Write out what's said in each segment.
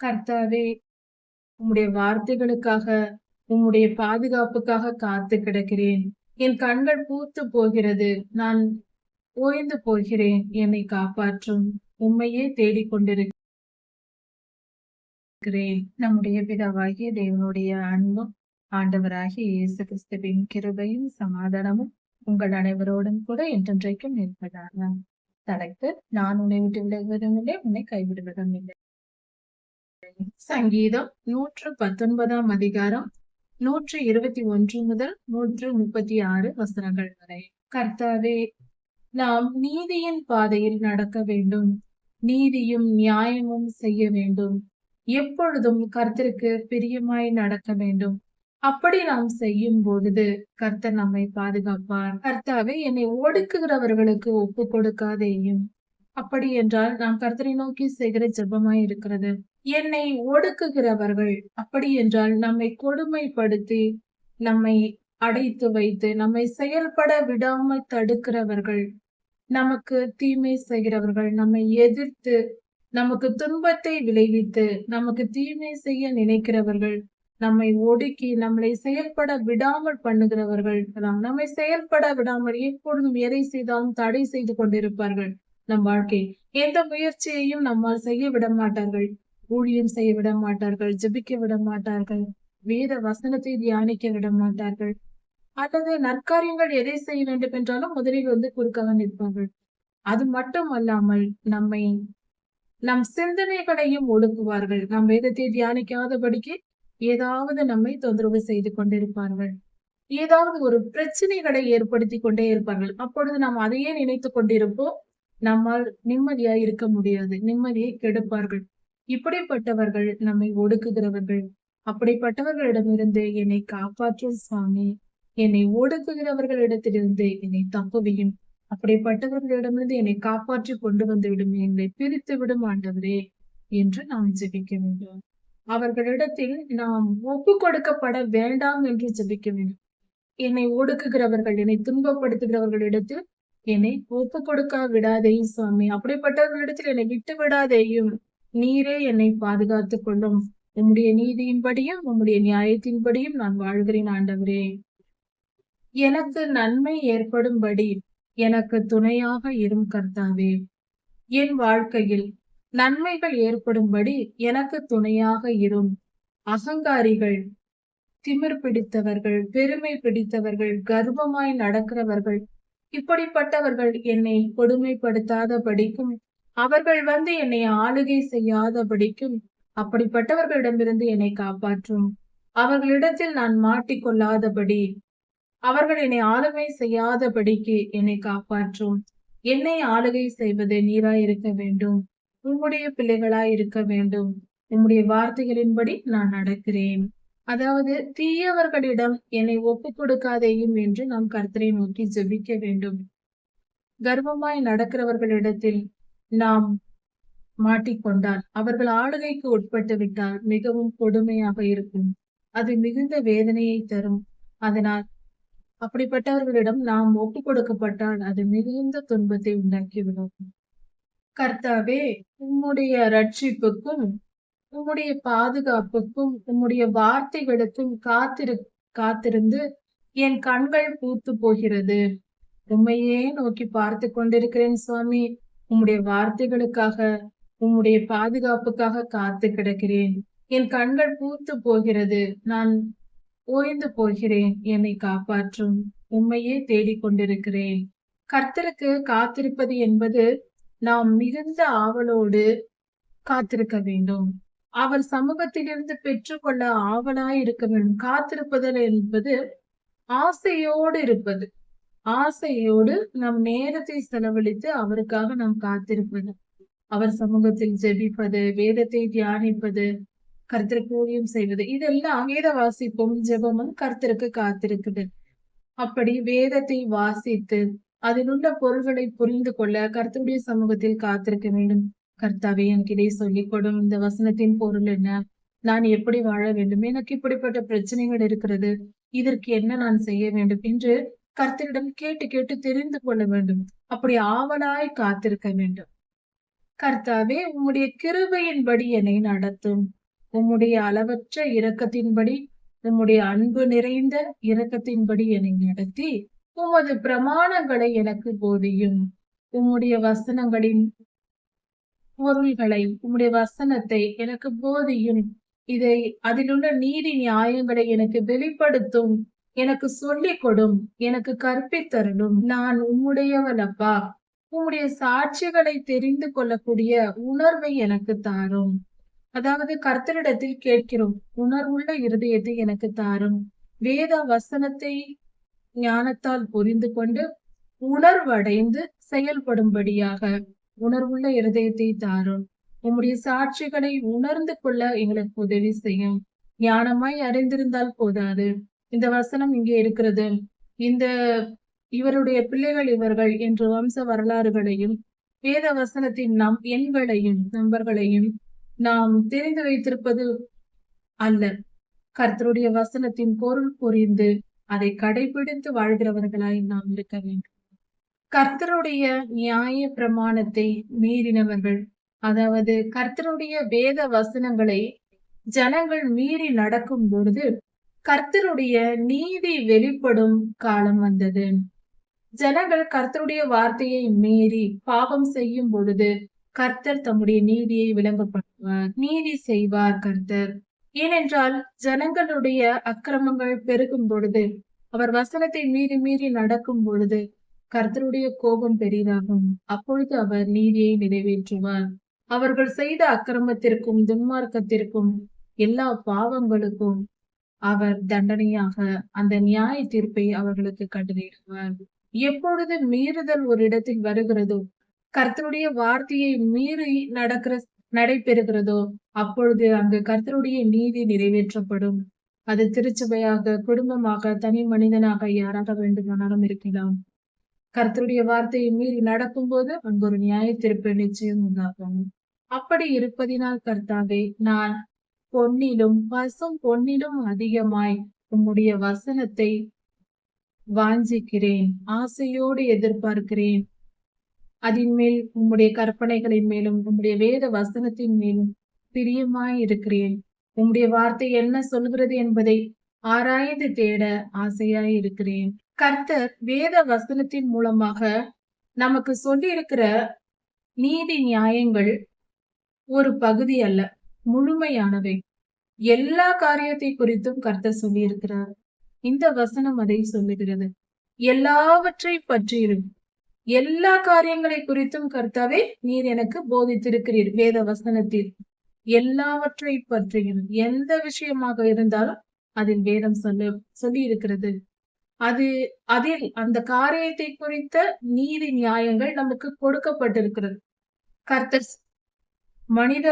கர்த்தாவே உம்முடைய வார்த்தைகளுக்காக உம்முடைய பாதுகாப்புக்காக காத்து கிடக்கிறேன். என் கண்கள் பூத்து போகிறது. நான் ஓய்ந்து போகிறேன். என்னை காப்பாற்றும். உம்மையே தேடிக் கொண்டிருக்கிறேன் நம்முடைய பிதாவாகிய தேவனுடைய அன்பும் ஆண்டவராகிய இயேசு கிறிஸ்துவின் கிருபையும் சமாதானமும் உங்கள் அனைவரோடும் கூட என்றென்றைக்கும் இருப்பதாக. தலைப்பு நான் உன்னை விட்டு விலகுவதும் இல்லை உன்னை கைவிடுவதும் இல்லை. சங்கீதம் நூற்று பத்தொன்பதாம் அதிகாரம் நூற்று இருபத்தி ஒன்று முதல் நூற்று முப்பத்தி ஆறு வசனங்கள் வரை. கர்த்தாவே நாம் நீதியின் பாதையில் நடக்க வேண்டும். நீதியும் நியாயமும் செய்ய வேண்டும். எப்பொழுதும் கர்த்தருக்கு பிரியமாய் நடக்க வேண்டும். அப்படி நாம் செய்யும் பொழுது கர்த்தர் நம்மை பாதுகாப்பார். கர்த்தாவே என்னை ஒடுக்குகிறவர்களுக்கு ஒப்பு கொடுக்காதேயும். அப்படி என்றால் நாம் கர்த்தரை நோக்கி செய்கிற ஜெபமாய் இருக்கிறது. என்னை ஒடுக்குகிறவர்கள் அப்படி என்றால் நம்மை கொடுமைப்படுத்தி நம்மை அடைத்து வைத்து நம்மை செயல்பட விடாமல் தடுக்கிறவர்கள் நமக்கு தீமை செய்கிறவர்கள் நம்மை எதிர்த்து நமக்கு துன்பத்தை விளைவித்து நமக்கு தீமை செய்ய நினைக்கிறவர்கள் நம்மை ஒடுக்கி நம்மளை செயல்பட விடாமல் பண்ணுகிறவர்கள் நம்மை செயல்பட விடாமல் எப்பொழுதும் எதை செய்தாலும் தடை செய்து கொண்டிருப்பார்கள். நம் வாழ்க்கை. எந்த முயற்சியையும் நம்மால் செய்ய விட மாட்டார்கள். ஊழியம் செய்ய விட மாட்டார்கள். ஜபிக்க விட மாட்டார்கள். வேத வசனத்தை தியானிக்க விட மாட்டார்கள். அல்லது நற்காரியங்கள் எதை செய்ய வேண்டும் என்றாலும் முதலில் வந்து குறுக்காக நிற்பார்கள். அது மட்டும் அல்லாமல் நம்மை நம் சிந்தனைகளையும் ஒடுக்குவார்கள் நம் வேதத்தை தியானிக்காதபடிக்கு ஏதாவது நம்மை தொந்தரவு செய்து கொண்டிருப்பார்கள். ஏதாவது ஒரு பிரச்சனைகளை ஏற்படுத்தி கொண்டே இருப்பார்கள். அப்பொழுது நாம் அதையே நினைத்து கொண்டிருப்போம். நம்மால் நிம்மதியா இருக்க முடியாது. நிம்மதியை கெடுப்பார்கள். இப்படிப்பட்டவர்கள் நம்மை ஒடுக்குகிறவர்கள். அப்படிப்பட்டவர்களிடமிருந்து என்னை காப்பாற்றும் சாமி. என்னை ஒடுக்குகிறவர்களிடத்திலிருந்து என்னை தப்புவியும் அப்படிப்பட்டவர்களிடமிருந்து என்னை காப்பாற்றி கொண்டு வந்துவிடும். என்னை பிரித்து விடும் ஆண்டவரே என்று நாம் ஜெபிக்க வேண்டும். அவர்களிடத்தில் நாம் ஒப்பு கொடுக்கப்பட வேண்டாம் என்று ஜெபிக்க வேண்டும். என்னை ஒடுக்குகிறவர்கள் என்னை துன்பப்படுத்துகிறவர்களிடத்தில் என்னை ஒப்பு கொடுக்கா விடாதேயும் சுவாமி அப்படிப்பட்டவர்களிடத்தில் என்னை விட்டு விடாதேயும். நீரே என்னை பாதுகாத்துக் கொள்ளும். உம்முடைய நீதியின்படியும் உம்முடைய நியாயத்தின்படியும் நான் வாழ்கிறேன் ஆண்டவரே. எனக்கு நன்மை ஏற்படும்படி எனக்கு துணையாக இரும் கர்த்தாவே. என் வாழ்க்கையில் நன்மைகள் ஏற்படும்படி எனக்கு துணையாக இரும். அகங்காரிகள் திமிர் பிடித்தவர்கள் பெருமை பிடித்தவர்கள் கர்வமாய் நடக்கிறவர்கள் இப்படிப்பட்டவர்கள் என்னை கொடுமைப்படுத்தாத படிக்கும் அவர்கள் வந்து என்னை ஆளுகை செய்யாத படிக்கும் அப்படிப்பட்டவர்களிடமிருந்து என்னை காப்பாற்றும். அவர்களிடத்தில் நான் மாட்டிக்கொள்ளாதபடி அவர்கள் என்னை ஆளுமை செய்யாதபடிக்கு என்னை காப்பாற்றும். என்னை ஆளுகை செய்வது நீராய் இருக்க வேண்டும். உம்முடைய பிள்ளைகளாய் இருக்க வேண்டும். உம்முடைய வார்த்தைகளின்படி நான் நடக்கிறேன். அதாவது தீயவர்களிடம் என்னை ஒப்புக் கொடுக்காதேயும் என்று நாம் கர்த்தரை நோக்கி ஜெபிக்க வேண்டும். கர்வமாய் நடக்கிறவர்களிடத்தில் நாம் மாட்டிக்கொண்டால் அவர்கள் ஆளுகைக்கு உட்பட்டு விட்டால் மிகவும் கொடுமையாக இருக்கும். அது மிகுந்த வேதனையை தரும். அதனால் அப்படிப்பட்டவர்களிடம் நாம் ஒப்பு கொடுக்கப்பட்டால் அது மிகுந்த துன்பத்தை உண்டாக்கிவிடும். கர்த்தாவே உம்முடைய ரட்சிப்புக்கும் உம்முடைய பாதுகாப்புக்கும் உம்முடைய வார்த்தைகளுக்கும் காத்திரு காத்திருந்து என் கண்கள் பூத்து போகிறது. உண்மையே நோக்கி பார்த்து கொண்டிருக்கிறேன் சுவாமி. உம்முடைய வார்த்தைகளுக்காக உம்முடைய பாதுகாப்புக்காக காத்து கிடக்கிறேன். என் கண்கள் பூத்து போகிறது. நான் ஓய்ந்து போகிறேன். என்னை காப்பாற்றும். உண்மையே தேடிக்கொண்டிருக்கிறேன் கர்த்தருக்கு காத்திருப்பது என்பது நாம் மிகுந்த ஆவலோடு காத்திருக்க வேண்டும். அவர் சமூகத்திலிருந்து பெற்றுக்கொள்ள ஆவலாய் இருக்க வேண்டும். காத்திருப்பதல் என்பது ஆசையோடு இருப்பது. ஆசையோடு நம் நேரத்தை செலவழித்து அவருக்காக நாம் காத்திருப்பது. அவர் சமூகத்தில் ஜெபிப்பது வேதத்தை தியானிப்பது கர்த்தருக்கு ஊழியம் செய்வது. இதெல்லாம் வேத வாசிப்பும் ஜெபமும் கர்த்தருக்கு காத்திருக்குது. அப்படி வேதத்தை வாசித்து அதில் உள்ள பொருள்களை புரிந்து கொள்ள கருத்துடைய சமூகத்தில் காத்திருக்க வேண்டும். கர்த்தாவே எனக்கு இதை சொல்லிக் கொடும் இந்த வசனத்தின் பொருள் என்ன? நான் எப்படி வாழ வேண்டும்? எனக்கு இப்படிப்பட்ட பிரச்சனைகள் இருக்கிறது. இதற்கு என்ன நான் செய்ய வேண்டும்? என்று கர்த்தரிடம் கேட்டு கேட்டு தெரிந்து கொள்ள வேண்டும். அப்படி ஆவலாய் காத்திருக்க வேண்டும். கர்த்தாவே உம்முடைய கிருபையின்படி என்னை நடத்தும். உம்முடைய அளவற்ற இரக்கத்தின்படி உம்முடைய அன்பு நிறைந்த இரக்கத்தின்படி என்னை நடத்தி உமது பிரமாணங்களை எனக்கு போதியும். உம்முடைய வசனங்களின் பொருள்களை உம்முடைய வசனத்தை எனக்கு போதியும். இதை அதிலுள்ள நீதி நியாயங்களை எனக்கு வெளிப்படுத்தும். எனக்கு சொல்லிக் கொடும். எனக்கு கற்பித்தரலும் நான் உம்முடையவனப்பா உம்முடைய சாட்சிகளை தெரிந்து கொள்ளக்கூடிய உணர்வை எனக்கு தாரும். அதாவது கர்த்தரிடத்தில் கேட்கிறோம் உணர்வுள்ள இருதயத்தை எனக்கு தாரும். வேத வசனத்தை ஞானத்தால் புரிந்து கொண்டு உணர்வடைந்து செயல்படும்படியாக. உணர்வுள்ள இருதயத்தை தாரும். உம்முடைய சாட்சிகளை உணர்ந்து கொள்ள எங்களுக்கு உதவி செய்யும். ஞானமாய் அறிந்திருந்தால் போதாது. இந்த வசனம் இங்கே இருக்கிறது. இந்த இவருடைய பிள்ளைகள் இவர்கள் என்று வம்ச வரலாறுகளையும் வேத வசனத்தின் நம் எண்களையும் நம்பர்களையும் நாம் தெரிந்து வைத்திருப்பது அல்ல. கர்த்தருடைய வசனத்தின் பொருள் புரிந்து அதை கடைபிடித்து வாழ்கிறவர்களாய் நாம் இருக்க வேண்டும். கர்த்தருடைய நியாய பிரமாணத்தை மீறினவர்கள் அதாவது கர்த்தருடைய வேத வசனங்களை ஜனங்கள் மீறி நடக்கும் பொழுது கர்த்தருடைய நீதி வெளிப்படும் காலம் வந்தது. ஜனங்கள் கர்த்தருடைய வார்த்தையை மீறி பாவம் செய்யும் பொழுது கர்த்தர் தம்முடைய நீதியை விளங்கப்படுவார் நீதி செய்வார் கர்த்தர். ஏனென்றால் ஜனங்களுடைய அக்கிரமங்கள் பெருகும் பொழுது அவர் வசனத்தை மீறி மீறி நடக்கும் பொழுது கர்த்தருடைய கோபம் பெரிதாகும். அப்பொழுது அவர் நீதியை நிறைவேற்றுவார். அவர்கள் செய்த அக்கிரமத்திற்கும் துன்மார்க்கத்திற்கும் எல்லா பாவங்களுக்கும் அவர் தண்டனையாக அந்த நியாய தீர்ப்பை அவர்களுக்கு கட்டளையிடுவார். எப்பொழுது மீறுதல் ஒரு இடத்தில் வருகிறதோ கர்த்தருடைய வார்த்தையை மீறி நடக்கிற நடைபெறுகிறதோ அப்பொழுது அங்கு கர்த்தருடைய நீதி நிறைவேற்றப்படும். அது திருச்சபையாக குடும்பமாக தனி மனிதனாக யாராக வேண்டுமானாலும் இருக்கலாம். கர்த்தருடைய வார்த்தையை மீறி நடக்கும்போது அங்கு ஒரு நியாய தீர்ப்பு நிச்சயம் உண்டாகும். அப்படி இருப்பதினால் கர்த்தாவே நான் பொன்னிலும் பசும் பொன்னிலும் அதிகமாய் உம்முடைய வசனத்தை வாஞ்சிக்கிறேன் ஆசையோடு எதிர்பார்க்கிறேன். அதன் மேல் உம்முடைய கற்பனைகளின் மேலும் உம்முடைய வேத வசனத்தின் மேலும் பிரியமாய் இருக்கிறேன். உம்முடைய வார்த்தை என்ன சொல்கிறது என்பதை ஆராய்ந்து தேட ஆசையாய் இருக்கிறேன். கர்த்தர் வேத வசனத்தின் மூலமாக நமக்கு சொல்லியிருக்கிற நீதி நியாயங்கள் ஒரு பகுதி அல்ல முழுமையானவை. எல்லா காரியத்தை குறித்தும் கர்த்தர் சொல்லியிருக்கிறார். இந்த வசனம் அதை சொல்லுகிறது. எல்லாவற்றை பற்றியும் எல்லா காரியங்களை குறித்தும் கர்த்தாவே நீர் எனக்கு போதித்திருக்கிறீர் வேத வசனத்தில். எல்லாவற்றை பற்றியும் எந்த விஷயமாக இருந்தாலும் அதில் வேதம் சொல்ல சொல்லி இருக்கிறது அது அதில் அந்த காரியத்தை குறித்த நீதி நியாயங்கள் நமக்கு கொடுக்கப்பட்டிருக்கிறது. கர்த்தர் மனித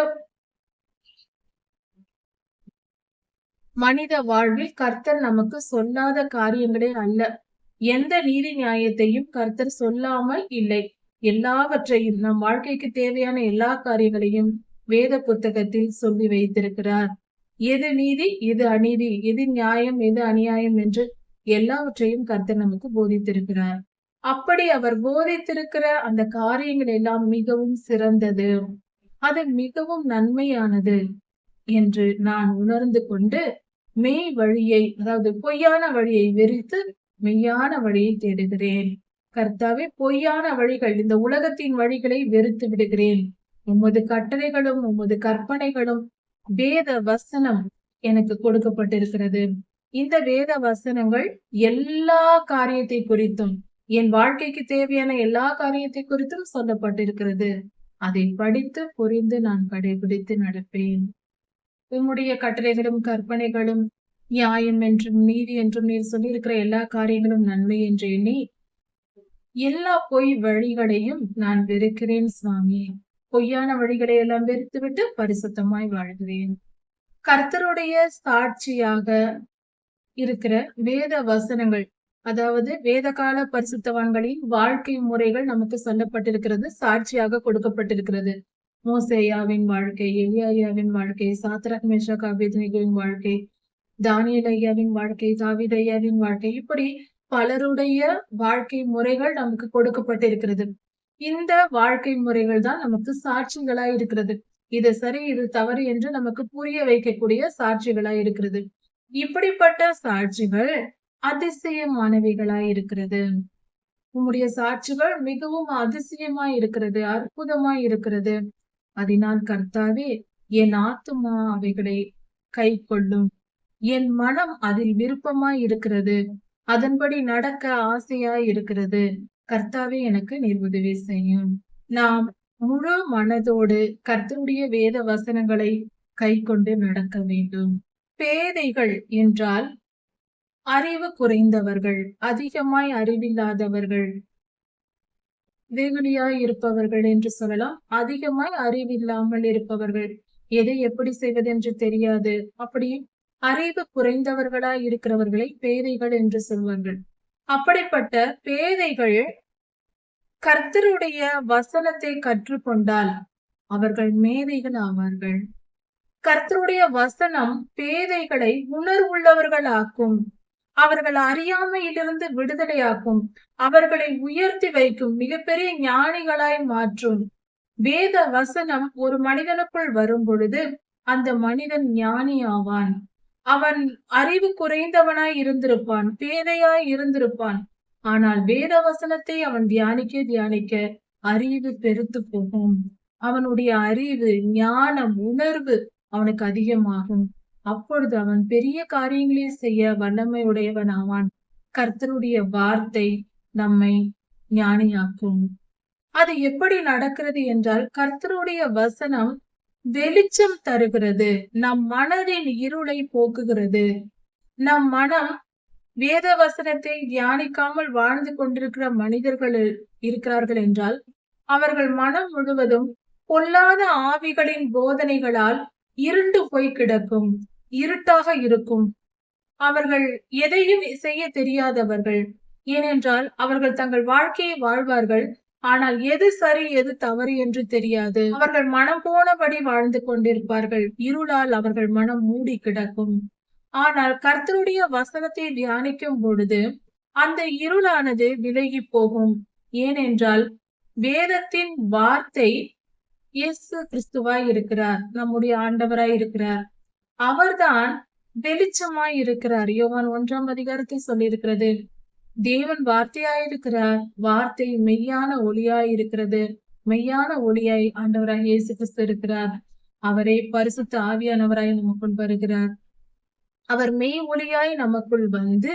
மனித வாழ்வில் கர்த்தர் நமக்கு சொல்லாத காரியங்களே அல்ல. எந்த நீதி நியாயத்தையும் கர்த்தர் சொல்லாமல் இல்லை. எல்லாவற்றையும் நம் வாழ்க்கைக்கு தேவையான எல்லா காரியங்களையும் வேத புத்தகத்தில் சொல்லி வைத்திருக்கிறார். எது நீதி எது அநீதி எது நியாயம் எது அநியாயம் என்று எல்லாவற்றையும் கர்த்தர் நமக்கு போதித்திருக்கிறார். அப்படி அவர் போதித்திருக்கிற அந்த காரியங்கள் எல்லாம் மிகவும் சிறந்தது. அது மிகவும் நன்மையானது என்று நான் உணர்ந்து கொண்டு மெய் வழியை அதாவது பொய்யான வழியை வெறித்து மெய்யான வழியை தேடுகிறேன். கர்த்தாவே பொய்யான வழிகள் இந்த உலகத்தின் வழிகளை வெறுத்து விடுகிறேன். உமது கட்டளைகளும் உமது கற்பனைகளும் வேத வசனம் எனக்கு கொடுக்கப்பட்டிருக்கிறது. இந்த வேத வசனங்கள் எல்லா காரியத்தை குறித்தும் என் வாழ்க்கைக்கு தேவையான எல்லா காரியத்தை குறித்தும் சொல்லப்பட்டிருக்கிறது. அதை படித்து புரிந்து நான் கடைபிடித்து நடப்பேன். உம்முடைய கட்டளைகளும் கற்பனைகளும் நியாயம் என்றும் நீதி என்றும் நீர் சொல்லியிருக்கிற எல்லா காரியங்களும் நன்மை என்று எண்ணி எல்லா பொய் வழிகளையும் நான் வெறுக்கிறேன் சுவாமி. பொய்யான வழிகளை எல்லாம் வெறுத்துவிட்டு பரிசுத்தமாய் வாழ்கிறேன். கர்த்தருடைய சாட்சியாக இருக்கிற வேத வசனங்கள் அதாவது வேதகால பரிசுத்தவான்களின் வாழ்க்கை முறைகள் நமக்கு சொல்லப்பட்டிருக்கிறது சாட்சியாக கொடுக்கப்பட்டிருக்கிறது. மோசேயாவின் வாழ்க்கை எலியாயாவின் வாழ்க்கை சாத்ரக் மேஷா அபித்னிகுவின் வாழ்க்கை தானியல் ஐயாவின் வாழ்க்கை தாவித ஐயாவின் வாழ்க்கை இப்படி பலருடைய வாழ்க்கை முறைகள் நமக்கு கொடுக்கப்பட்டிருக்கிறது. இந்த வாழ்க்கை முறைகள் தான் நமக்கு சாட்சிகளா இருக்கிறது. இது சரி இது தவறு என்று நமக்கு புரிய வைக்கக்கூடிய சாட்சிகளா இருக்கிறது. இப்படிப்பட்ட சாட்சிகள் அதிசயமானவைகளா இருக்கிறது. உங்களுடைய சாட்சிகள் மிகவும் அதிசயமா இருக்கிறது அற்புதமா இருக்கிறது. அதனால் கர்த்தாவே என் ஆத்துமா அவைகளை கை கொள்ளும் என் மனம் அதில் விருப்பமா இருக்கிறது. அதன்படி நடக்க ஆசையா இருக்கிறது. கர்த்தாவே எனக்கு நீர் உதவி செய்யும். நாம் முழு மனதோடு கர்த்தருடைய வேத வசனங்களை கை கொண்டு நடக்க வேண்டும். பேதைகள் என்றால் அறிவு குறைந்தவர்கள் அதிகமாய் அறிவில்லாதவர்கள் வெகுளியாய் இருப்பவர்கள் என்று சொல்லலாம். அதிகமாய் அறிவில்லாமல் இருப்பவர்கள். எதை எப்படி செய்வதென்று தெரியாது. அப்படி அறிவு குறைந்தவர்களாய் இருக்கிறவர்களை பேதைகள் என்று சொல்வார்கள். அப்படிப்பட்ட பேதைகள் கர்த்தருடைய வசனத்தை கற்றுக்கொண்டால் அவர்கள் மேதைகள் ஆவார்கள். கர்த்தருடைய வசனம் பேதைகளை உணர்வுள்ளவர்களாக்கும். அவர்கள் அறியாமையிலிருந்து விடுதலையாக்கும். அவர்களை உயர்த்தி வைக்கும். மிகப்பெரிய ஞானிகளாய் மாற்றும். வேத வசனம் ஒரு மனிதனுக்குள் வரும் பொழுது அந்த மனிதன் ஞானி ஆவான். அவன் அறிவு குறைந்தவனாய் இருந்திருப்பான். பேதையாய் இருந்திருப்பான். ஆனால் வேத வசனத்தை அவன் தியானிக்க தியானிக்க அறிவு பெருத்து போகும். அவனுடைய அறிவு ஞானம் உணர்வு அவனுக்கு அதிகமாகும். அப்பொழுது அவன் பெரிய காரியங்களை செய்ய வல்லமை உடையவன் ஆவான். கர்த்தருடைய வார்த்தை நம்மை ஞானியாக்கும். அது எப்படி நடக்கிறது என்றால் கர்த்தருடைய வசனம் வெளிச்சம் தருகிறது. நம் மனதின் இருளை போக்குகிறது. நம் மனம் வேத வசனத்தை தியானிக்காமல் வாழ்ந்து கொண்டிருக்கிற மனிதர்கள் இருக்கிறார்கள் என்றால் அவர்கள் மனம் முழுவதும் பொல்லாத ஆவிகளின் போதனைகளால் இருண்டு போய் கிடக்கும் இருட்டாக இருக்கும். அவர்கள் எதையும் செய்ய தெரியாதவர்கள். ஏனென்றால் அவர்கள் தங்கள் வாழ்க்கையை வாழ்வார்கள். ஆனால் எது சரி எது தவறு என்று தெரியாது. அவர்கள் மனம் போனபடி வாழ்ந்து கொண்டிருப்பார்கள். இருளால் அவர்கள் மனம் மூடி கிடக்கும். ஆனால் கர்த்தருடைய வசனத்தை தியானிக்கும் பொழுது அந்த இருளானது விலகி போகும். ஏனென்றால் வேதத்தின் வார்த்தை இயேசு கிறிஸ்துவாய் இருக்கிறார் நம்முடைய ஆண்டவராய் இருக்கிறார். அவர்தான் வெளிச்சமாய் இருக்கிறார். யோவான் ஒன்றாம் அதிகாரத்தை சொல்லியிருக்கிறது தேவன் வார்த்தையாயிருக்கிறார் வார்த்தை மெய்யான ஒளியாய் இருக்கிறது. மெய்யான ஒளியாய் ஆண்டவராய் இயேசு கிறிஸ்து இருக்கிறார். அவரே பரிசுத்த ஆவியானவராய் நமக்குள் வருகிறார். அவர் மெய் ஒளியாய் நமக்குள் வந்து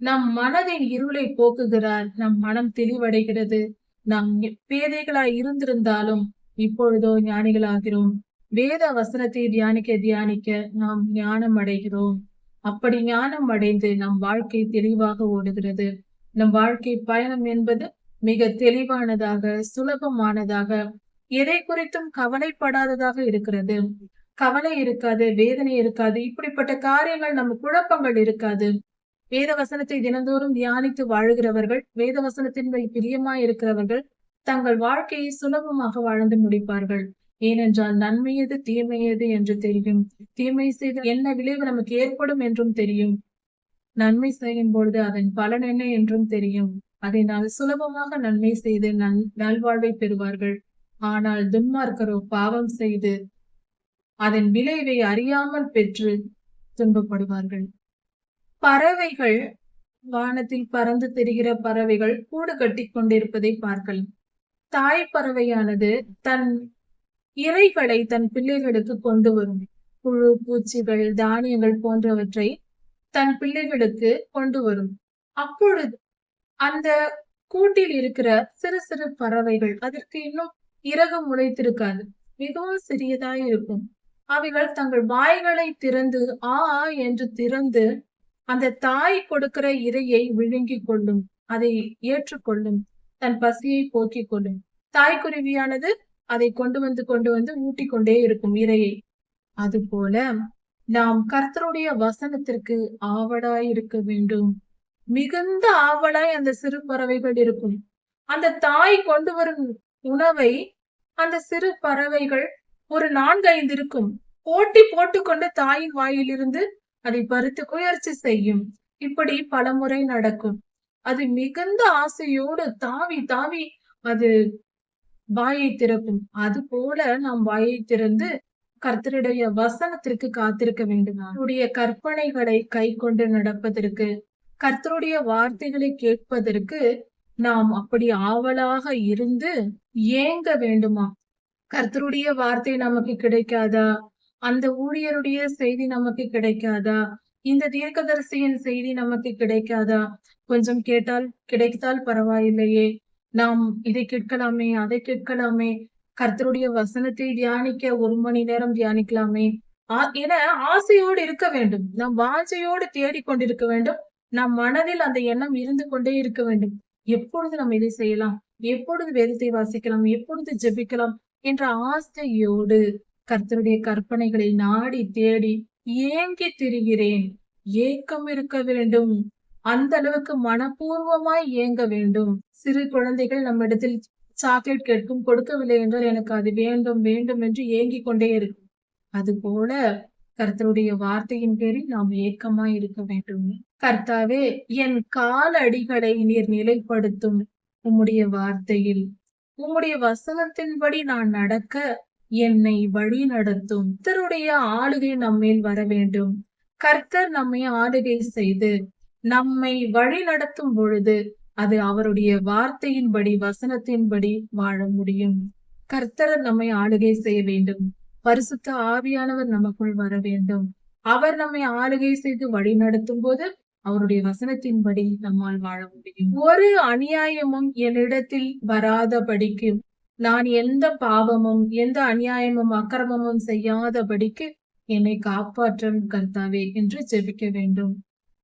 நம் மனதின் இருளை போக்குகிறார். நம் மனம் தெளிவடைகிறது. நாம் பேதைகளாய் இருந்திருந்தாலும் இப்பொழுதோ ஞானிகளாகிறோம். வேத வசனத்தை தியானிக்க தியானிக்க நாம் ஞானம் அடைகிறோம். அப்படி ஞானம் அடைந்து நம் வாழ்க்கை தெளிவாக ஓடுகிறது. நம் வாழ்க்கை பயணம் என்பது மிக தெளிவானதாக சுலபமானதாக எதை குறித்தும் கவலைப்படாததாக இருக்கிறது. கவலை இருக்காது வேதனை இருக்காது இப்படிப்பட்ட காரியங்கள் நம்ம குழப்பங்கள் இருக்காது. வேத வசனத்தை தினந்தோறும் தியானித்து வாழுகிறவர்கள் வேத வசனத்தின் பிரியமா இருக்கிறவர்கள் தங்கள் வாழ்க்கையை சுலபமாக வாழ்ந்து முடிப்பார்கள். ஏனென்றால் நன்மை எது தீமை எது என்று தெரியும். தீமை செய்த என்ன விளைவு நமக்கு ஏற்படும் என்றும் தெரியும். நன்மை செய்யும் பொழுது அதன் பலன் என்ன என்றும் தெரியும். அதனால் சுலபமாக நன்மை செய்து நல் நல்வாழ்வை பெறுவார்கள். ஆனால் துன்மார்க்கரோ பாவம் செய்து அதன் விளைவை அறியாமல் பெற்று துன்பப்படுவார்கள். பறவைகள் வானத்தில் பறந்து தெரிகிற பறவைகள் கூடு கட்டி கொண்டிருப்பதை பார்க்கலாம். தாய் பறவையானது தன் இறைகளை தன் பிள்ளைகளுக்கு கொண்டு வரும். புழு பூச்சிகள் தானியங்கள் போன்றவற்றை தன் பிள்ளைகளுக்கு கொண்டு வரும். அப்பொழுது அந்த கூட்டில் இருக்கிற சிறு சிறு பறவைகள் அதற்கு இன்னும் இறகு முளைத்திருக்காது மிகவும் சிறியதாய் இருக்கும். அவைகள் தங்கள் வாய்களை திறந்து ஆ ஆ என்று திறந்து அந்த தாய் கொடுக்கிற இரையை விழுங்கி கொள்ளும் அதை ஏற்றுக்கொள்ளும். தன் பசியை போக்கிக் கொள்ளும் தாய்க்குருவியானது அதை கொண்டு வந்து கொண்டு வந்து ஊட்டி கொண்டே இருக்கும் இரையை அது போல நாம் கர்த்தருடைய வசனத்திற்கு ஆவலாய் இருக்க வேண்டும். மிகுந்த ஆவலாய் அந்த சிறு பறவைகள் இருக்கும். அந்த தாய் கொண்டு வரும் உணவை அந்த சிறு பறவைகள் ஒரு நான்கு ஐந்து இருக்கும். போட்டி போட்டுக்கொண்டு தாயின் வாயிலிருந்து அதை பறித்து முயற்சி செய்யும். இப்படி பலமுறை நடக்கும். அது மிகுந்த ஆசையோடு தாவி தாவி அது வாயை திறக்கும். அது போல நாம் வாயை திறந்து கர்த்தருடைய வசனத்திற்கு காத்திருக்க வேண்டும். அவருடைய கற்பனைகளை கை கொண்டு நடப்பதற்கு கர்த்தருடைய வார்த்தைகளை கேட்பதற்கு நாம் அப்படி ஆவலாக இருந்து ஏங்க வேண்டுமா? கர்த்தருடைய வார்த்தை நமக்கு கிடைக்காதா? அந்த ஊழியருடைய செய்தி நமக்கு கிடைக்காதா? இந்த தீர்க்கதரிசியின் செய்தி நமக்கு கிடைக்காதா? கொஞ்சம் கேட்டால் கிடைத்தால் பரவாயில்லையே. நாம் இதை கேட்கலாமே அதை கேட்கலாமே. கர்த்தருடைய வசனத்தை தியானிக்க ஒரு மணி நேரம் தியானிக்கலாமே. ஆ- என ஆசையோடு இருக்க வேண்டும். நாம் வாஞ்சையோடு தேடிக்கொண்டிருக்க வேண்டும். நம் மனதில் அந்த எண்ணம் இருந்து கொண்டே இருக்க வேண்டும். எப்பொழுது நம்ம இதை செய்யலாம்? எப்பொழுது வேதத்தை வாசிக்கலாம்? எப்பொழுது ஜெபிக்கலாம்? என்ற ஆசையோடு கர்த்தருடைய கற்பனைகளை நாடி தேடி ஏங்கி திரிகிறேன். ஏக்கம் இருக்க வேண்டும். அந்த அளவுக்கு மனப்பூர்வமாய் ஏங்க வேண்டும். சிறு குழந்தைகள் நம்ம இடத்தில் சாக்லேட் கேட்கும் கொடுக்கவில்லை என்றால் எனக்கு அது வேண்டும் வேண்டும் என்று ஏங்கிக் கொண்டே இருக்கும். அதுபோல கர்த்தருடைய வார்த்தையின் பேரில் நாம் ஏக்கமாய் இருக்க வேண்டும். கர்த்தாவே என் கால் அடிகளை நீர் நிலைப்படுத்தும் உம்முடைய வார்த்தையில். உம்முடைய வசனத்தின்படி நான் நடக்க என்னை வழி நடத்தும். கர்த்தருடைய ஆளுகை நம்மேல் வர வேண்டும் கர்த்தர் நம்மை ஆளுகை செய்து நம்மை வழி நடத்தும் பொழுது அது அவருடைய வார்த்தையின்படி வசனத்தின்படி வாழ முடியும். கர்த்தர் நம்மை ஆளுகை செய்ய வேண்டும். பரிசுத்த ஆவியானவர் நமக்குள் வர வேண்டும். அவர் நம்மை ஆளுகை செய்து வழி நடத்தும் போது அவருடைய வசனத்தின்படி நம்மால் வாழ முடியும். ஒரு அநியாயமும் என்னிடத்தில் வராதபடிக்கு நான் எந்த பாவமும் எந்த அநியாயமும் அக்கிரமமும் செய்யாதபடிக்கு என்னை காப்பாற்றும் கர்த்தாவே என்று ஜெபிக்க வேண்டும்.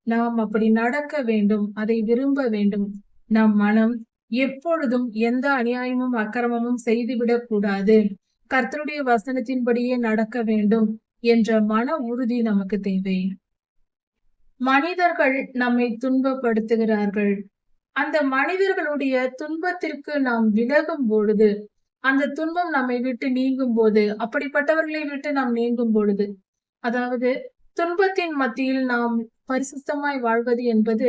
நாம் அப்படி நடக்க வேண்டும் அதை விரும்ப வேண்டும். நம் மனம் எப்பொழுதும் எந்த அநியாயமும் அக்கிரமமும் செய்துவிடக் கூடாது. கர்த்தருடைய வசனத்தின்படியே நடக்க வேண்டும் என்ற மன உறுதி நமக்கு தேவை. மனிதர்கள் நம்மை துன்பப்படுத்துகிறார்கள். அந்த மனிதர்களுடைய துன்பத்திற்கு நாம் விலகும் பொழுது அந்த துன்பம் நம்மை விட்டு நீங்கும் போது அப்படிப்பட்டவர்களை விட்டு நாம் நீங்கும் பொழுது அதாவது துன்பத்தின் மத்தியில் நாம் பரிசுத்தமாய் வாழ்வது என்பது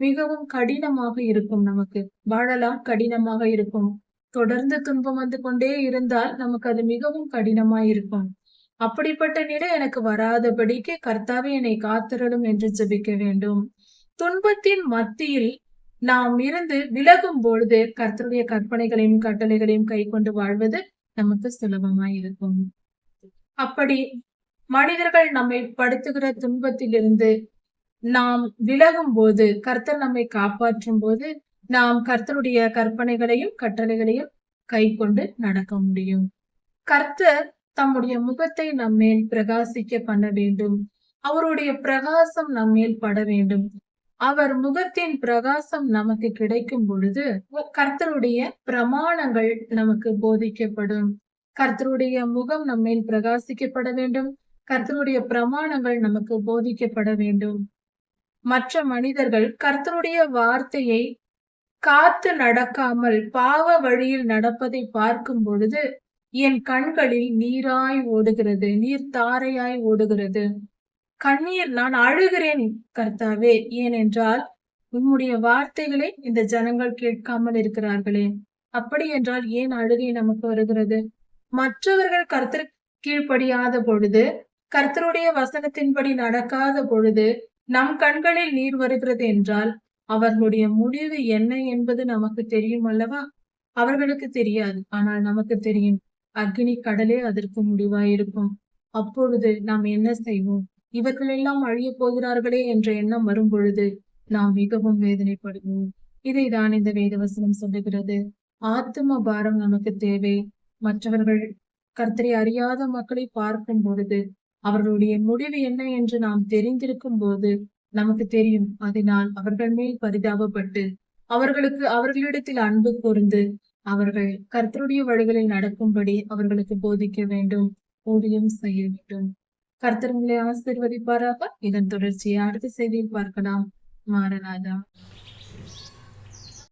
மிகவும் கடினமாக இருக்கும் நமக்கு. வாழலாம் கடினமாக இருக்கும். தொடர்ந்து துன்பம் வந்து கொண்டே இருந்தால் நமக்கு அது மிகவும் கடினமாய் இருக்கும். அப்படிப்பட்ட நிலை எனக்கு வராதபடிக்கு கர்த்தாவே என்னை காத்திரலும் என்று ஜெபிக்க வேண்டும். துன்பத்தின் மத்தியில் நாம் இருந்து விலகும் பொழுது கர்த்தருடைய கற்பனைகளையும் கட்டளைகளையும் கை கொண்டு வாழ்வது நமக்கு சுலபமாய் இருக்கும். அப்படி மனிதர்கள் நம்மை படுத்துகிற துன்பத்திலிருந்து நாம் விலகும் போது கர்த்தர் நம்மை காப்பாற்றும் போது நாம் கர்த்தருடைய கற்பனைகளையும் கட்டளைகளையும் கை கொண்டு நடக்க முடியும். கர்த்தர் தம்முடைய முகத்தை நம்மேல் பிரகாசிக்க பண்ண வேண்டும். அவருடைய பிரகாசம் நம்மேல் பட வேண்டும். அவர் முகத்தின் பிரகாசம் நமக்கு கிடைக்கும் பொழுது கர்த்தருடைய பிரமாணங்கள் நமக்கு போதிக்கப்படும். கர்த்தருடைய முகம் நம்மேல் பிரகாசிக்கப்பட வேண்டும். கர்த்தருடைய பிரமாணங்கள் நமக்கு போதிக்கப்பட வேண்டும். மற்ற மனிதர்கள் கர்த்தருடைய வார்த்தையை காத்து நடக்காமல் பாவ வழியில் நடப்பதை பார்க்கும் பொழுது என் கண்களில் நீராய் ஓடுகிறது நீர் தாரையாய் ஓடுகிறது. கண்ணீர் நான் அழுகிறேன் கர்த்தாவே ஏனென்றால் உம்முடைய வார்த்தைகளை இந்த ஜனங்கள் கேட்காமல் இருக்கிறார்களே. அப்படி என்றால் ஏன் அழுகை நமக்கு வருகிறது? மற்றவர்கள் கர்த்தர் கீழ்ப்படியாத பொழுது கர்த்தருடைய வசனத்தின்படி நடக்காத பொழுது நம் கண்களில் நீர் வருகிறது என்றால் அவர்களுடைய முடிவு என்ன என்பது நமக்கு தெரியும் அல்லவா? அவர்களுக்கு தெரியாது. ஆனால் நமக்கு தெரியும் அக்னி கடலே அதற்கு முடிவாயிருக்கும். அப்பொழுது நாம் என்ன செய்வோம்? இவர்கள் எல்லாம் அழிய போகிறார்களே என்ற எண்ணம் வரும் பொழுது நாம் மிகவும் வேதனைப்படுவோம். இதை தான் இந்த வேதவசனம் சொல்லுகிறது. ஆத்தும பாரம் நமக்கு தேவை. மற்றவர்கள் கர்த்தரை அறியாத மக்களை பார்க்கும் பொழுது அவர்களுடைய முடிவு என்ன என்று நாம் தெரிந்திருக்கும் போது நமக்கு தெரியும். அதனால் அவர்கள் மேல் பரிதாபப்பட்டு அவர்களுக்கு அவர்களிடத்தில் அன்பு கூர்ந்து அவர்கள் கர்த்தருடைய வழிகளில் நடக்கும்படி அவர்களுக்கு போதிக்க வேண்டும். ஊழியம் செய்ய வேண்டும். கர்த்தர் உங்களை ஆசீர்வதிப்பாராக. இதன் தொடர்ச்சியை அடுத்த செய்தியில் பார்க்கலாம். மாரநாதா